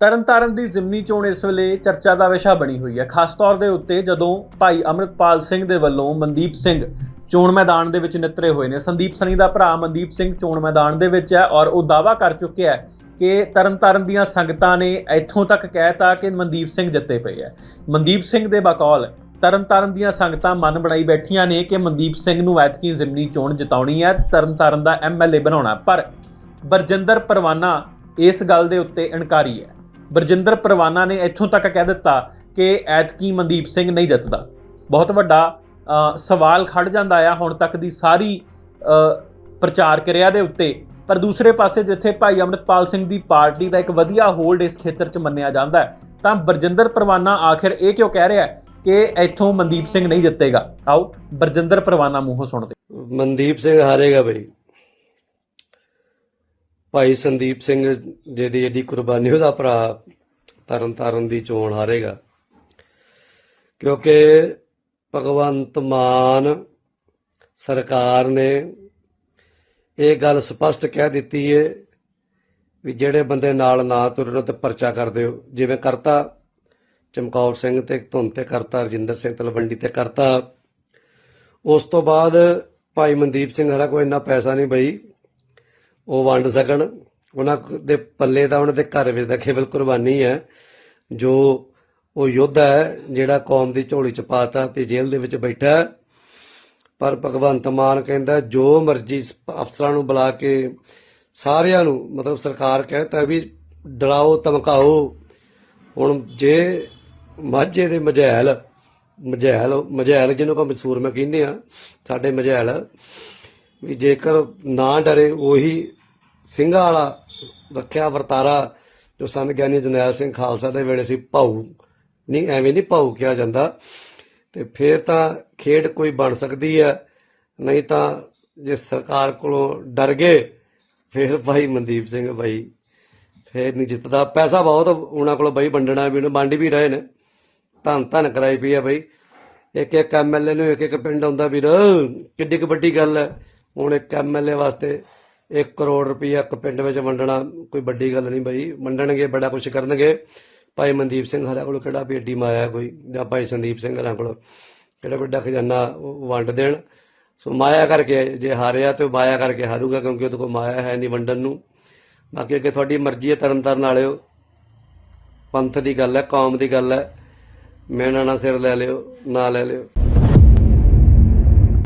ਤਰਨਤਾਰਨ ਦੀ ਜ਼ਿਮਨੀ ਚੋਣ ਇਸ ਵੇਲੇ ਚਰਚਾ ਦਾ ਵਿਸ਼ਾ ਬਣੀ ਹੋਈ ਹੈ। ਖਾਸ ਤੌਰ ਦੇ ਉੱਤੇ ਜਦੋਂ ਭਾਈ ਅਮਰਿਤਪਾਲ ਸਿੰਘ ਦੇ ਵੱਲੋਂ ਮਨਦੀਪ ਸਿੰਘ ਚੋਣ ਮੈਦਾਨ ਦੇ ਵਿੱਚ ਨਿਤਰੇ ਹੋਏ ਨੇ। ਸੰਦੀਪ ਸਨੀ ਦਾ ਭਰਾ ਮਨਦੀਪ ਸਿੰਘ ਚੋਣ ਮੈਦਾਨ ਦੇ ਵਿੱਚ ਹੈ ਔਰ ਉਹ ਦਾਵਾ ਕਰ ਚੁੱਕਿਆ ਹੈ ਕਿ ਤਰਨਤਾਰਨ ਦੀਆਂ ਸੰਗਤਾਂ ਨੇ ਇੱਥੋਂ ਤੱਕ ਕਹਿਤਾ ਕਿ ਮਨਦੀਪ ਸਿੰਘ ਜਿੱਤੇ ਪਏ ਹੈ। ਮਨਦੀਪ ਸਿੰਘ ਦੇ ਬਕੌਲ ਤਰਨਤਾਰਨ ਦੀਆਂ ਸੰਗਤਾਂ ਮਨ ਬਣਾਈ ਬੈਠੀਆਂ ਨੇ ਕਿ ਮਨਦੀਪ ਸਿੰਘ ਨੂੰ ਐਤਕੀ ਜ਼ਿਮਨੀ ਚੋਣ ਜਿਤਾਉਣੀ ਹੈ। ਤਰਨਤਾਰਨ ਦਾ ਐਮਐਲਏ ਬਣਾਉਣਾ ਪਰ ਬਰਜਿੰਦਰ ਪਰਵਾਨਾ ਇਸ ਗੱਲ ਦੇ ਉੱਤੇ ਇਨਕਾਰੀ ਹੈ। ਬਰਜਿੰਦਰ ਪਰਵਾਨਾ ਨੇ ਇੱਥੋਂ ਤੱਕ ਕਹਿ ਦਿੱਤਾ ਕਿ ਐਤਕੀ ਮਨਦੀਪ ਸਿੰਘ ਨਹੀਂ ਜਿੱਤਦਾ। ਬਹੁਤ ਵੱਡਾ ਸਵਾਲ ਖੜ ਜਾਂਦਾ ਆ ਹੁਣ ਤੱਕ ਦੀ ਸਾਰੀ ਪ੍ਰਚਾਰ ਕਿਰਿਆ ਦੇ ਉੱਤੇ। ਪਰ ਦੂਸਰੇ ਪਾਸੇ ਜਿੱਥੇ ਭਾਈ ਅਮਰਿਤਪਾਲ ਸਿੰਘ ਦੀ ਪਾਰਟੀ ਦਾ ਇੱਕ ਵਧੀਆ ਹੋਲਡ ਇਸ ਖੇਤਰ 'ਚ ਮੰਨਿਆ ਜਾਂਦਾ ਹੈ, ਤਾਂ ਬਰਜਿੰਦਰ ਪਰਵਾਨਾ ਆਖਿਰ ਇਹ ਕਿਉਂ ਕਹਿ ਰਿਹਾ ਹੈ ਕਿ ਇੱਥੋਂ ਮਨਦੀਪ ਸਿੰਘ ਨਹੀਂ ਜਿੱਤੇਗਾ? ਆਓ ਬਰਜਿੰਦਰ ਪਰਵਾਨਾ ਮੂੰਹੋਂ ਸੁਣਦੇ ਮਨਦੀਪ ਸਿੰਘ ਹਾਰੇਗਾ ਬਈ। ਭਾਈ ਸੰਦੀਪ ਸਿੰਘ ਜਿਹਦੀ ਏਡੀ ਕੁਰਬਾਨੀ, ਉਹਦਾ ਭਰਾ ਤਰਨਤਾਰਨ ਦੀ ਚੋਣ ਹਾਰੇਗਾ। ਕਿਉਂਕਿ ਭਗਵੰਤ ਮਾਨ ਸਰਕਾਰ ਨੇ ਇਹ ਗੱਲ ਸਪਸ਼ਟ ਕਹਿ ਦਿੱਤੀ ਏ ਵੀ ਜਿਹੜੇ ਬੰਦੇ ਨਾਲ ਨਾ ਤੁਰਨ ਤੇ ਪਰਚਾ ਕਰ ਦਿਓ। ਜਿਵੇਂ ਕਰਤਾ ਚਮਕੌਰ ਸਿੰਘ ਤੇ, ਧੁੰਨ ਤੇ ਕਰਤਾ, ਰਜਿੰਦਰ ਸਿੰਘ ਤਲਵੰਡੀ ਤੇ ਕਰਤਾ। ਉਸ ਤੋਂ ਬਾਅਦ ਭਾਈ ਮਨਦੀਪ ਸਿੰਘ ਹਰਾ ਕੋਈ ਇੰਨਾ ਪੈਸਾ ਨਹੀਂ ਬਈ। ਉਹ ਵੰਡ ਸਕਣ। ਉਹਨਾਂ ਦੇ ਪੱਲੇ ਦਾ ਉਹਨਾਂ ਦੇ ਘਰ ਵਿੱਚ ਦਾ ਕੇਵਲ ਕੁਰਬਾਨੀ ਹੈ। ਜੋ ਉਹ ਯੋਧਾ ਹੈ, ਜਿਹੜਾ ਕੌਮ ਦੀ ਝੋਲੀ ਚ ਪਾਤਾ ਤੇ ਜੇਲ੍ਹ ਦੇ ਵਿੱਚ ਬੈਠਾ ਪਰ ਭਗਵੰਤ ਮਾਨ ਕਹਿੰਦਾ, ਜੋ ਮਰਜ਼ੀ ਅਫਸਰਾਂ ਨੂੰ ਬੁਲਾ ਕੇ ਸਾਰਿਆਂ ਨੂੰ, ਮਤਲਬ ਸਰਕਾਰ ਕਹਿੰਦਾ ਵੀ ਡਰਾਓ, ਧਮਕਾਓ। ਹੁਣ ਜੇ ਮਾਝੇ ਦੇ ਮਝੈਲ ਮਝੈਲ ਮਝੈਲ ਜਿਹਨੂੰ ਆਪਾਂ ਮਸੂਰ ਮੈਂ ਕਹਿੰਦੇ ਆ ਸਾਡੇ ਮਝੈਲ ਵੀ ਜੇਕਰ ਨਾ ਡਰੇ, ਉਹੀ ਸਿੰਘਾਂ ਵਾਲਾ ਰੱਖਿਆ ਵਰਤਾਰਾ ਜੋ ਸੰਤ ਗਿਆਨੀ ਜਰਨੈਲ ਸਿੰਘ ਖਾਲਸਾ ਦੇ ਵੇਲੇ ਸੀ, ਭਾਊ। ਨਹੀਂ, ਐਵੇਂ ਨਹੀਂ ਭਾਊ ਕਿਹਾ ਜਾਂਦਾ। ਤੇ ਫਿਰ ਤਾਂ ਖੇਡ ਕੋਈ ਬਣ ਸਕਦੀ ਹੈ। ਨਹੀਂ ਤਾਂ ਜੇ ਸਰਕਾਰ ਕੋਲੋਂ ਡਰ ਗਏ, ਫਿਰ ਭਾਈ ਮਨਦੀਪ ਸਿੰਘ ਭਾਈ ਫੇਰ ਨਹੀਂ ਜਿੱਤਦਾ। ਪੈਸਾ ਬਹੁਤ, ਉਹਨਾਂ ਕੋਲ ਬਈ ਵੰਡਣਾ ਵੀ ਉਹਨੇ ਵੰਡ ਵੀ ਰਹੇ ਨੇ। ਧੰਨ ਧੰਨ ਕਰਾਈ ਪਈ ਆ ਬਈ। ਇੱਕ ਇੱਕ ਐਮਐਲਏ ਨੂੰ ਇੱਕ ਇੱਕ ਪਿੰਡ ਆਉਂਦਾ ਵੀਰ। ਕਿੱਡੀ ਕੁ ਵੱਡੀ ਗੱਲ ਹੈ। ਹੁਣ ਇੱਕ ਐਮਐਲਏ ਵਾਸਤੇ 1 ਕਰੋੜ ਰੁਪਈਆ ਇੱਕ ਪਿੰਡ ਵਿੱਚ ਵੰਡਣਾ ਕੋਈ ਵੱਡੀ ਗੱਲ ਨਹੀਂ ਬਈ। ਵੰਡਣਗੇ, ਬੜਾ ਕੁਝ ਕਰਨਗੇ। ਭਾਈ ਮਨਦੀਪ ਸਿੰਘ ਹਰਾ ਕੋਲ ਕਿਹੜਾ ਵੀ ਏਡੀ ਮਾਇਆ ਕੋਈ? ਜਾਂ ਭਾਈ ਸੰਦੀਪ ਸਿੰਘ ਹਰਾ ਕੋਲ ਕਿਹੜਾ ਵੱਡਾ ਖਜ਼ਾਨਾ ਉਹ ਵੰਡ ਦੇਣ? ਸੋ ਮਾਇਆ ਕਰਕੇ ਜੇ ਹਾਰਿਆ ਤੇ ਉਹ ਮਾਇਆ ਕਰਕੇ ਹਾਰੂਗਾ ਕਿਉਂਕਿ ਉਹਦੇ ਕੋਲ ਮਾਇਆ ਹੈ ਨਹੀਂ ਵੰਡਣ ਨੂੰ। ਬਾਕੀ ਅੱਗੇ ਤੁਹਾਡੀ ਮਰਜ਼ੀ ਹੈ, ਤਰਨ ਤਾਰਨ ਵਾਲਿਓ। ਪੰਥ ਦੀ ਗੱਲ ਹੈ, ਕੌਮ ਦੀ ਗੱਲ ਹੈ। ਮੈਂ ਨਾ ਸਿਰ ਲੈ ਲਿਓ, ਨਾ ਲੈ ਲਿਓ।